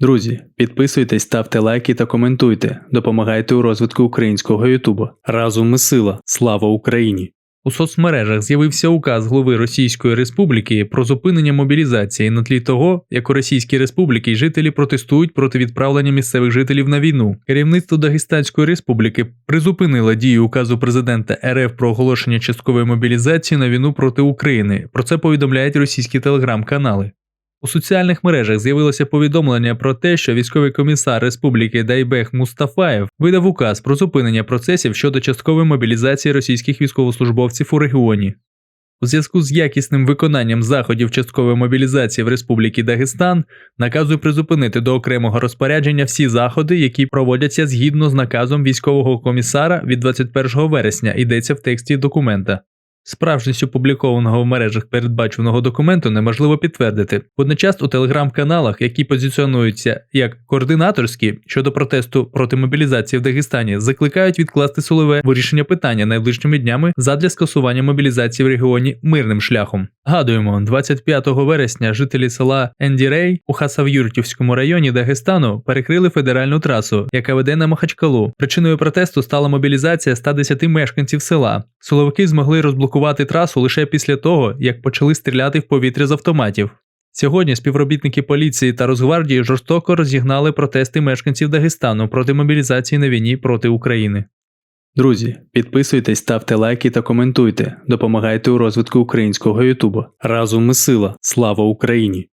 Друзі, підписуйтесь, ставте лайки та коментуйте. Допомагайте у розвитку українського Ютубу. Разом ми сила. Слава Україні! У соцмережах з'явився указ глави Російської Республіки про зупинення мобілізації на тлі того, як у Російській Республіці жителі протестують проти відправлення місцевих жителів на війну. Керівництво Дагестанської Республіки призупинило дію указу президента РФ про оголошення часткової мобілізації на війну проти України. Про це повідомляють російські телеграм-канали. У соціальних мережах з'явилося повідомлення про те, що військовий комісар Республіки Дайбех Мустафаєв видав указ про зупинення процесів щодо часткової мобілізації російських військовослужбовців у регіоні. У зв'язку з якісним виконанням заходів часткової мобілізації в Республіки Дагестан наказує призупинити до окремого розпорядження всі заходи, які проводяться згідно з наказом військового комісара від 21 вересня, йдеться в тексті документа. Справжність опублікованого в мережах передбаченого документу неможливо підтвердити. Водночас у телеграм-каналах, які позиціонуються як координаторські щодо протесту проти мобілізації в Дагестані, закликають відкласти силове вирішення питання найближчими днями задля скасування мобілізації в регіоні мирним шляхом. Гадуємо, 25 вересня жителі села Ендірей у Хасав'юртівському районі Дагестану перекрили федеральну трасу, яка веде на Махачкалу. Причиною протесту стала мобілізація 110 мешканців села. Силовики змогли розблокувати трасу лише після того, як почали стріляти в повітря з автоматів. Сьогодні співробітники поліції та Росгвардії жорстоко розігнали протести мешканців Дагестану проти мобілізації на війні проти України. Друзі, підписуйтесь, ставте лайки та коментуйте. Допомагайте у розвитку українського Ютубу. Разом ми сила. Слава Україні!